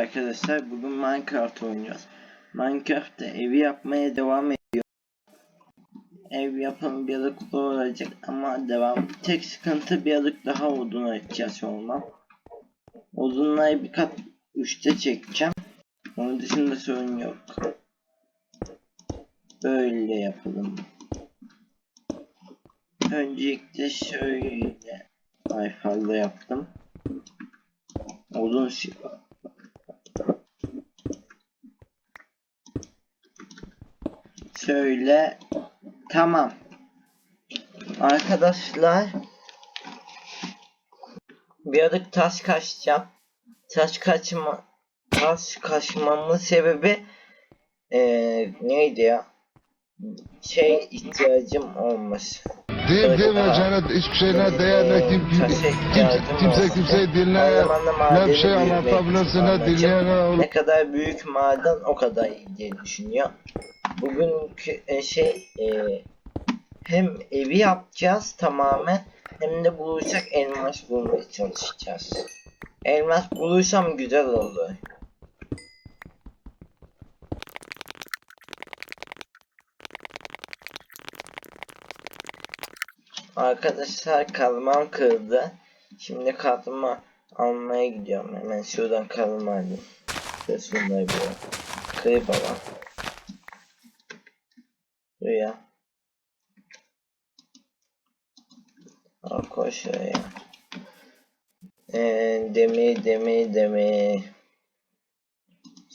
arkadaşlar. Bugün Minecraft oynuyoruz. Minecraft'ta evi yapmaya devam ediyor. Ev yapım birazcık zor olacak ama devam. Tek sıkıntı birazcık daha oduna ihtiyaç olmam. Odunları bir kat üçte çekeceğim. Onun dışında sorun yok. Böyle yapalım. Öncelikle şöyle ay fazla yaptım. Odun şifa. Şöyle tamam. Arkadaşlar bir adık taş kaçacağım. Taş kaçma taş kaçmamın sebebi eee neydi ya? Şey ihtiyacım olmuş. Deyip demeyeceğine hiçbir şeyine değer ne kim, kim, kimse, kimse kimseyi zamanda ne bir şey anlatabilirsin ne dinleyen ne. Ne kadar büyük maden o kadar iyi diye düşünüyor. Bugünkü e, şey e, hem evi yapacağız tamamen hem de bulursak elmas bulmaya çalışacağız. Elmas bulursam güzel olur. Arkadaşlar kazmam kırıldı. Şimdi kazma almaya gidiyorum. Hemen şuradan kazma alayım. Şunları bir kırıp alalım. Dur ya. Al koy şuraya. Ee, demir demir demir.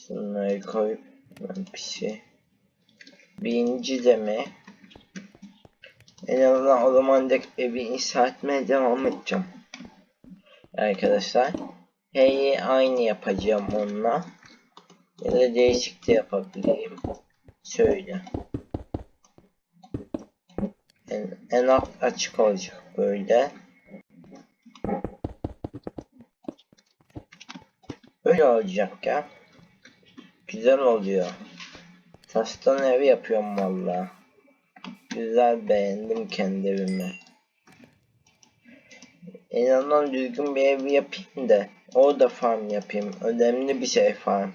Şunları koy. Ben bir şey. Birinci demir. En azından o zaman da evi inşa etmeye devam edeceğim. Arkadaşlar. H'yi aynı yapacağım onunla. Ya da değişik de yapabilirim. Şöyle. En, en alt açık olacak böyle. Böyle olacak ya. Güzel oluyor. Taştan evi yapıyorum vallahi. Güzel beğendim kendi evimi. En azından düzgün bir ev yapayım da orada farm yapayım. Önemli bir şey farm.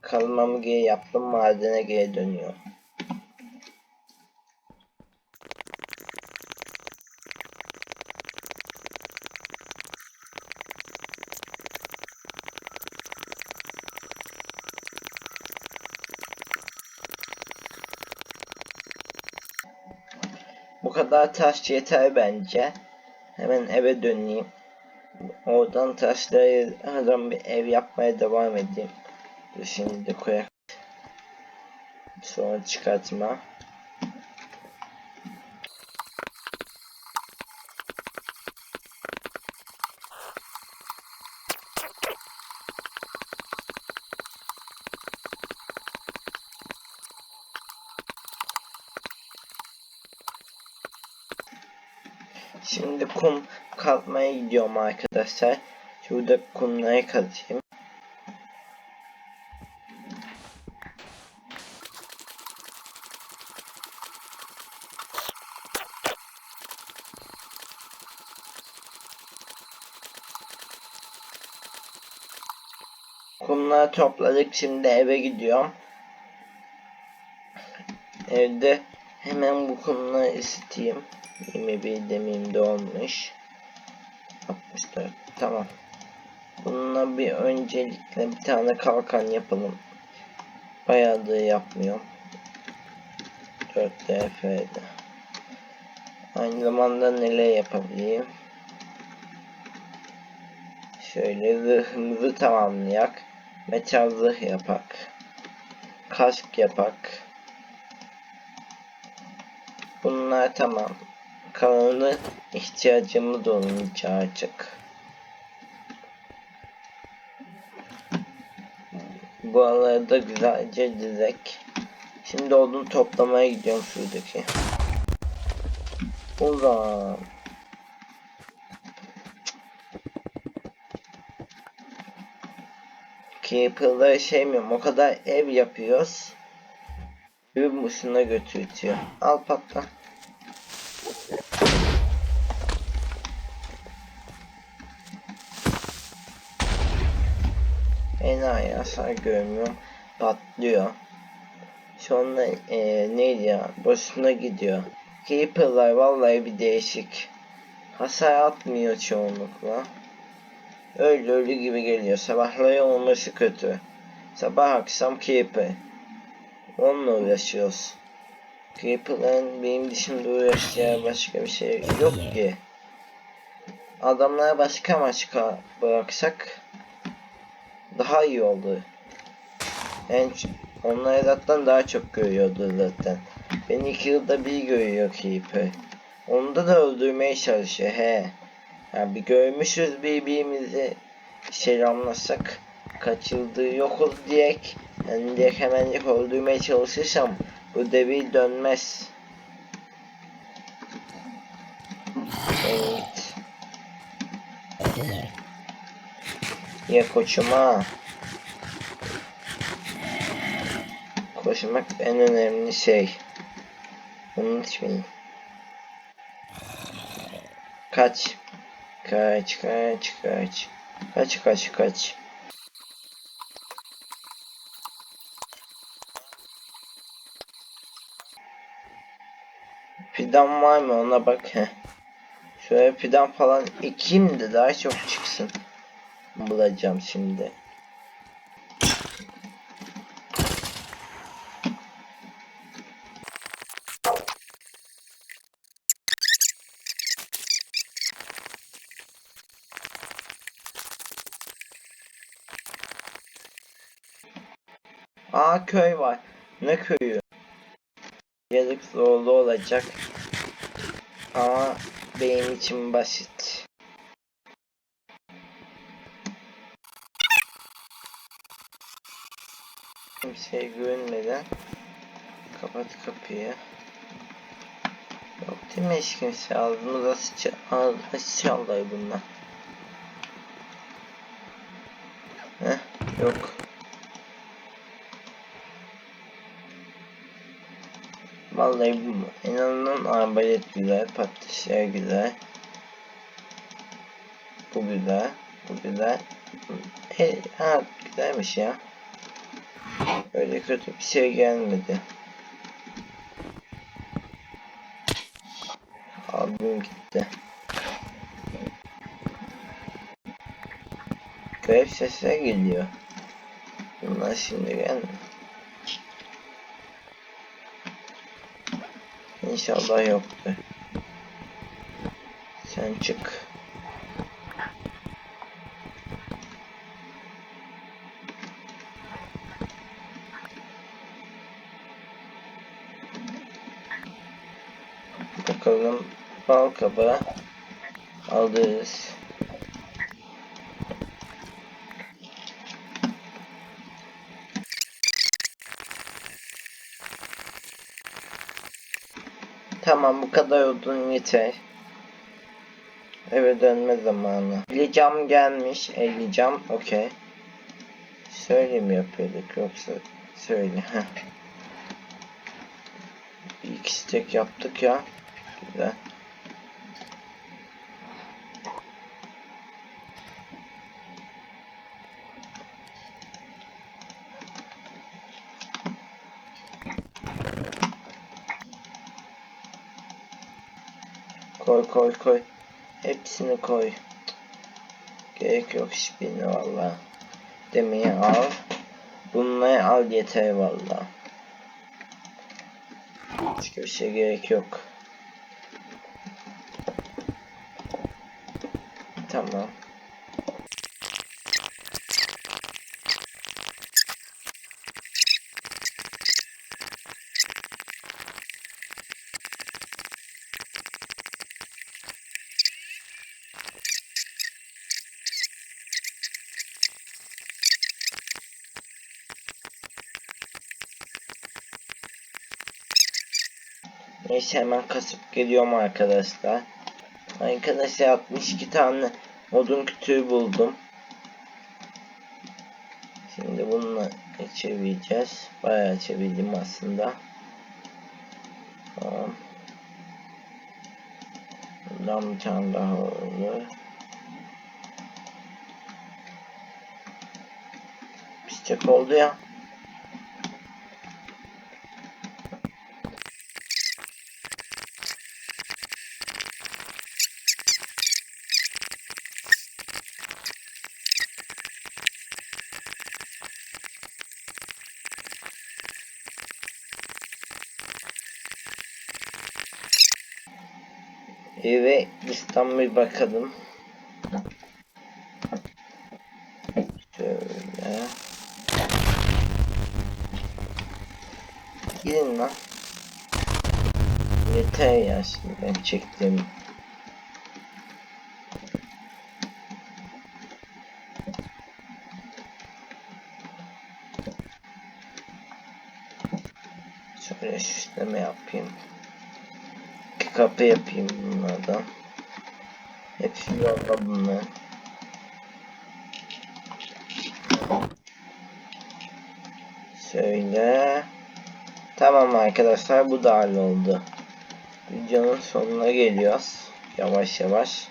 Kalmamı geri yaptım madene geri dönüyor. Kadar taş yeter bence. Hemen eve döneyim. Oradan taşları aradan bir ev yapmaya devam edeyim. Şimdi de koyak. Sonra çıkartma. Şimdi kum kazmaya gidiyorum arkadaşlar. Şurada kumları kazayım. Kumları topladık. Şimdi eve gidiyorum. Evde hemen bu kumları ısıtayım. 21 demeyim de olmuş. 64 tamam. Bununla bir öncelikle bir tane kalkan yapalım. Bayağıdır yapmıyorum. 4 DF'de. Aynı zamanda neler yapabilirim? Şöyle zırhımızı tamamlayak. Metal zırh yapak. Kask yapak. Bunlar tamam. Kalanı ihtiyacımız artık. Bu arada güzelce dizek. Şimdi odun toplamaya gidiyorum şuradaki. Ulan. Creeper'ları sevmiyorum. O kadar ev yapıyoruz. Bir boşuna götürtüyor. Al patla. Enayi hasar görmüyorum. Patlıyor. Sonra eee neydi ya? Boşuna gidiyor. Creeper'lar vallahi bir değişik. Hasar atmıyor çoğunlukla. Öyle ölü gibi geliyor. Sabahları olması kötü. Sabah akşam Creeper. Onunla uğraşıyoruz. Creeper'ların benim dışımda uğraşacağı başka bir şey yok ki. Adamlara başka başka bıraksak daha iyi oldu. En onlar zaten daha çok görüyordu zaten. Beni iki yılda bir görüyor Creeper. Onda da öldürmeye çalışıyor he. Yani bir görmüşüz birbirimizi selamlasak kaçıldığı yokuz diyek yani direkt hemencik öldürmeye çalışırsam bu devir dönmez. Evet. Ya koçuma. Koşmak en önemli şey. Unutmayın. Kaç. Kaç kaç kaç. Kaç kaç kaç. Fidan var mı ona bak he. Şöyle fidan falan ekeyim de daha çok çıksın. Bulacağım şimdi. Aa köy var. Ne köyü? Yazık zorlu olacak. Ama benim için basit. Kimse görünmeden kapat kapıyı. Yok değil mi hiç kimse ağzımıza sıça ağzına sıçarlar bunlar. Heh yok. Vallahi bu inanın arbalet güzel, patatesler güzel. Bu güzel, bu güzel. E, ha güzelmiş ya. Öyle kötü bir şey gelmedi. Albüm gitti. Garip sesler geliyor. Bunlar şimdi gelmiyor. İnşallah yoktur. Sen çık. Bakalım bal kabağı alırız. Tamam bu kadar odun yeter. Eve dönme zamanı. 50 cam gelmiş. 50 cam okey. Söyle mi yapıyorduk yoksa söyle. İki stek yaptık ya. Güzel. Koy koy koy. Hepsini koy. Gerek yok hiçbirine valla. Demeye al. Bunları al yeter valla. Başka bir şey gerek yok. Tamam. Neyse hemen kasıp geliyorum arkadaşlar. Arkadaşlar 62 tane odun kütüğü buldum. Şimdi bununla çevireceğiz. Bayağı çevirdim aslında. Tamam. Bundan bir tane daha olur. Sıcak oldu ya. Eve listten bir bakalım. Şöyle. Gidin lan. Yeter ya şimdi ben çektim. Şöyle süsleme yapayım. Kapı yapayım bunlardan. Hepsi yolda bunlar. Şöyle. Tamam arkadaşlar bu da halloldu. Videonun sonuna geliyoruz. Yavaş yavaş.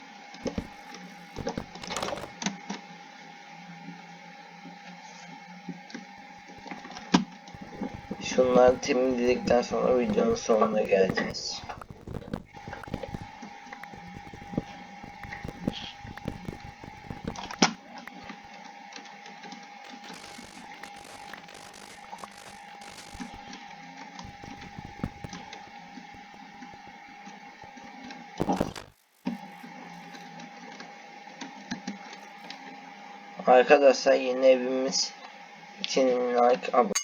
Şunları temizledikten sonra videonun sonuna geleceğiz. Arkadaşlar yeni evimiz için like abone